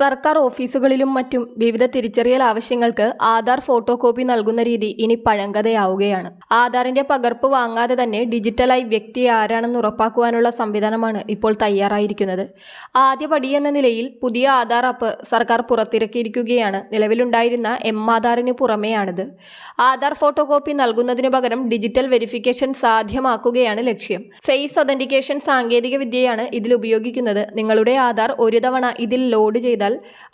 സർക്കാർ ഓഫീസുകളിലും മറ്റും വിവിധ തിരിച്ചറിയൽ ആവശ്യങ്ങൾക്ക് ആധാർ ഫോട്ടോ കോപ്പി നൽകുന്ന രീതി ഇനി പഴങ്കഥയാവുകയാണ്. ആധാറിന്റെ പകർപ്പ് വാങ്ങാതെ തന്നെ ഡിജിറ്റലായി വ്യക്തി ആരാണെന്ന് ഉറപ്പാക്കുവാനുള്ള സംവിധാനമാണ് ഇപ്പോൾ തയ്യാറായിരിക്കുന്നത്. ആദ്യപടി എന്ന നിലയിൽ പുതിയ ആധാർ ആപ്പ് സർക്കാർ പുറത്തിറക്കിയിരിക്കുകയാണ്. നിലവിലുണ്ടായിരുന്ന എം ആധാറിന് പുറമെയാണിത്. ആധാർ ഫോട്ടോ കോപ്പി നൽകുന്നതിനു പകരം ഡിജിറ്റൽ വെരിഫിക്കേഷൻ സാധ്യമാക്കുകയാണ് ലക്ഷ്യം. ഫേസ് ഒതന്റിക്കേഷൻ സാങ്കേതിക വിദ്യയാണ് ഇതിൽ ഉപയോഗിക്കുന്നത്. നിങ്ങളുടെ ആധാർ ഒരു തവണ ഇതിൽ ലോഡ് ചെയ്താൽ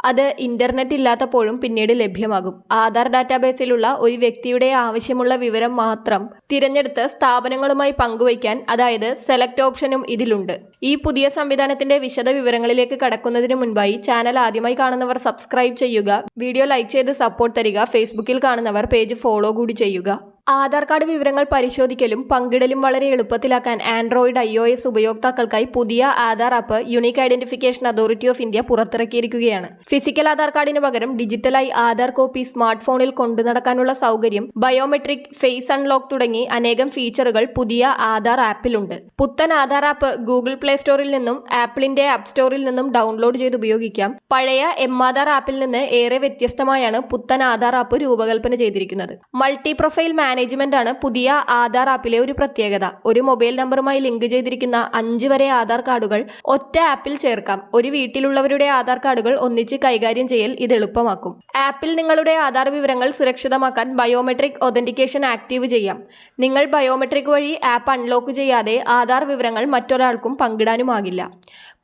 അത് ഇന്റർനെറ്റ് ഇല്ലാത്തപ്പോഴും പിന്നീട് ലഭ്യമാകും. ആധാർ ഡാറ്റാബേസിലുള്ള ഒരു വ്യക്തിയുടെ ആവശ്യമുള്ള വിവരം മാത്രം തിരഞ്ഞെടുത്ത് സ്ഥാപനങ്ങളുമായി പങ്കുവയ്ക്കാൻ അതായത് സെലക്ട് ഓപ്ഷനും ഇതിലുണ്ട്. ഈ പുതിയ സംവിധാനത്തിന്റെ വിശദ വിവരങ്ങളിലേക്ക് കടക്കുന്നതിന് മുൻപായി ചാനൽ ആദ്യമായി കാണുന്നവർ സബ്സ്ക്രൈബ് ചെയ്യുക. വീഡിയോ ലൈക്ക് ചെയ്ത് സപ്പോർട്ട് തരിക. ഫേസ്ബുക്കിൽ കാണുന്നവർ പേജ് ഫോളോ കൂടി ചെയ്യുക. ആധാർ കാർഡ് വിവരങ്ങൾ പരിശോധിക്കലും പങ്കിടലും വളരെ എളുപ്പത്തിലാക്കാൻ ആൻഡ്രോയിഡ് ഐ ഒ എസ് ഉപയോക്താക്കൾക്കായി പുതിയ Aadhaar app Unique Identification Authority of India പുറത്തിറക്കിയിരിക്കുകയാണ്. Physical Aadhaar കാർഡിന് പകരം ഡിജിറ്റലായി ആധാർ കോപ്പി സ്മാർട്ട് ഫോണിൽ കൊണ്ടു നടക്കാനുള്ള സൗകര്യം ബയോമെട്രിക് ഫേസ് അൺലോക്ക് തുടങ്ങി അനേകം ഫീച്ചറുകൾ പുതിയ ആധാർ ആപ്പിലുണ്ട്. പുത്തൻ ആധാർ ആപ്പ് ഗൂഗിൾ പ്ലേ സ്റ്റോറിൽ നിന്നും ആപ്പിളിന്റെ ആപ്പ് സ്റ്റോറിൽ നിന്നും ഡൗൺലോഡ് ചെയ്ത് ഉപയോഗിക്കാം. പഴയ എം ആധാർ ആപ്പിൽ നിന്ന് ഏറെ വ്യത്യസ്തമായാണ് പുത്തൻ ആധാർ ആപ്പ് രൂപകൽപ്പന ചെയ്തിരിക്കുന്നത്. മൾട്ടി പ്രൊഫൈൽ മാനേജ്മെന്റ് ആണ് പുതിയ ആധാർ ആപ്പിലെ ഒരു പ്രത്യേകത. ഒരു മൊബൈൽ നമ്പറുമായി ലിങ്ക് ചെയ്തിരിക്കുന്ന അഞ്ച് വരെ ആധാർ കാർഡുകൾ ഒറ്റ ആപ്പിൽ ചേർക്കാം. ഒരു വീട്ടിലുള്ളവരുടെ ആധാർ കാർഡുകൾ ഒന്നിച്ച് കൈകാര്യം ചെയ്യൽ ഇത് എളുപ്പമാക്കും. ആപ്പിൽ നിങ്ങളുടെ ആധാർ വിവരങ്ങൾ സുരക്ഷിതമാക്കാൻ ബയോമെട്രിക് ഒതന്റിക്കേഷൻ ആക്റ്റീവ് ചെയ്യാം. നിങ്ങൾ ബയോമെട്രിക് വഴി ആപ്പ് അൺലോക്ക് ചെയ്യാതെ ആധാർ വിവരങ്ങൾ മറ്റൊരാൾക്കും പങ്കിടാനുമാകില്ല.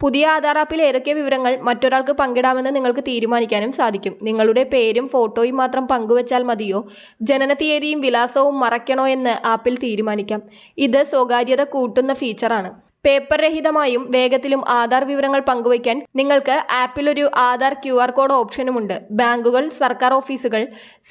പുതിയ ആധാർ ആപ്പിൽ ഏതൊക്കെ വിവരങ്ങൾ മറ്റൊരാൾക്ക് പങ്കിടാമെന്ന് നിങ്ങൾക്ക് തീരുമാനിക്കാനും സാധിക്കും. നിങ്ങളുടെ പേരും ഫോട്ടോയും മാത്രം പങ്കുവച്ചാൽ മതിയോ? ജനനതീയതിയും വിലാസവും മറയ്ക്കണോ എന്ന് ആപ്പിൽ തീരുമാനിക്കാം. ഇത് സ്വകാര്യത കൂട്ടുന്ന ഫീച്ചറാണ്. പേപ്പർ രഹിതമായും വേഗത്തിലും ആധാർ വിവരങ്ങൾ പങ്കുവയ്ക്കാൻ നിങ്ങൾക്ക് ആപ്പിൽ ഒരു ആധാർ ക്യു ആർ കോഡ് ഓപ്ഷനുമുണ്ട്. ബാങ്കുകൾ സർക്കാർ ഓഫീസുകൾ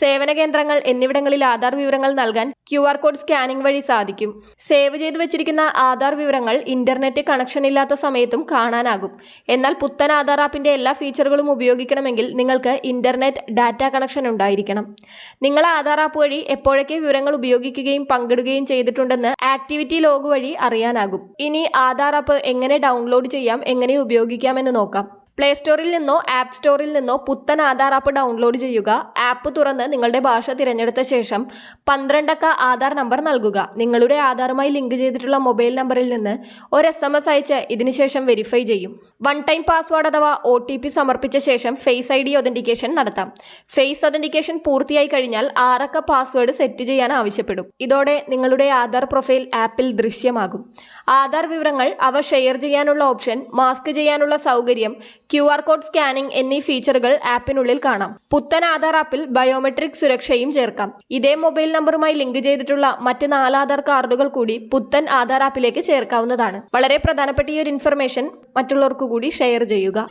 സേവന കേന്ദ്രങ്ങൾ എന്നിവിടങ്ങളിൽ ആധാർ വിവരങ്ങൾ നൽകാൻ ക്യു ആർ കോഡ് സ്കാനിംഗ് വഴി സാധിക്കും. സേവ് ചെയ്തു വെച്ചിരിക്കുന്ന ആധാർ വിവരങ്ങൾ ഇന്റർനെറ്റ് കണക്ഷൻ ഇല്ലാത്ത സമയത്തും കാണാനാകും. എന്നാൽ പുത്തൻ ആധാർ ആപ്പിന്റെ എല്ലാ ഫീച്ചറുകളും ഉപയോഗിക്കണമെങ്കിൽ നിങ്ങൾക്ക് ഇന്റർനെറ്റ് ഡാറ്റ കണക്ഷൻ ഉണ്ടായിരിക്കണം. നിങ്ങൾ ആധാർ ആപ്പ് വഴി എപ്പോഴൊക്കെ വിവരങ്ങൾ ഉപയോഗിക്കുകയും പങ്കിടുകയും ചെയ്തിട്ടുണ്ടെന്ന് ആക്ടിവിറ്റി ലോഗ് വഴി അറിയാനാകും. ഇനി ആധാർ ആപ്പ് എങ്ങനെ ഡൗൺലോഡ് ചെയ്യാം എങ്ങനെ ഉപയോഗിക്കാം എന്ന് നോക്കാം. പ്ലേ സ്റ്റോറിൽ നിന്നോ ആപ്പ് സ്റ്റോറിൽ നിന്നോ പുത്തൻ ആധാർ ആപ്പ് ഡൗൺലോഡ് ചെയ്യുക. ആപ്പ് തുറന്ന് നിങ്ങളുടെ ഭാഷ തിരഞ്ഞെടുത്ത ശേഷം പന്ത്രണ്ടക്ക ആധാർ നമ്പർ നൽകുക. നിങ്ങളുടെ ആധാറുമായി ലിങ്ക് ചെയ്തിട്ടുള്ള മൊബൈൽ നമ്പറിൽ നിന്ന് ഒരു എസ് എം എസ് അയച്ച് ഇതിനുശേഷം വെരിഫൈ ചെയ്യും. വൺ ടൈം പാസ്വേഡ് അഥവാ ഒ ടി പി സമർപ്പിച്ച ശേഷം ഫേസ് ഐ ഡി ഒതന്റിക്കേഷൻ നടത്താം. ഫേസ് ഒതന്റിക്കേഷൻ പൂർത്തിയായി കഴിഞ്ഞാൽ ആറക്ക പാസ്വേഡ് സെറ്റ് ചെയ്യാൻ ആവശ്യപ്പെടും. ഇതോടെ നിങ്ങളുടെ ആധാർ പ്രൊഫൈൽ ആപ്പിൽ ദൃശ്യമാകും. ആധാർ വിവരങ്ങൾ അവ ഷെയർ ചെയ്യാനുള്ള ഓപ്ഷൻ മാസ്ക് ചെയ്യാനുള്ള സൗകര്യം ക്യു ആർ കോഡ് സ്കാനിംഗ് എന്നീ ഫീച്ചറുകൾ ആപ്പിനുള്ളിൽ കാണാം. പുത്തൻ ആധാർ ആപ്പിൽ ബയോമെട്രിക് സുരക്ഷയും ചേർക്കാം. ഇതേ മൊബൈൽ നമ്പറുമായി ലിങ്ക് ചെയ്തിട്ടുള്ള മറ്റ് നാല് ആധാർ കാർഡുകൾ കൂടി പുത്തൻ ആധാർ ആപ്പിലേക്ക് ചേർക്കാവുന്നതാണ്. വളരെ പ്രധാനപ്പെട്ട ഈ ഒരു ഇൻഫർമേഷൻ മറ്റുള്ളവർക്ക് കൂടി ഷെയർ ചെയ്യുക.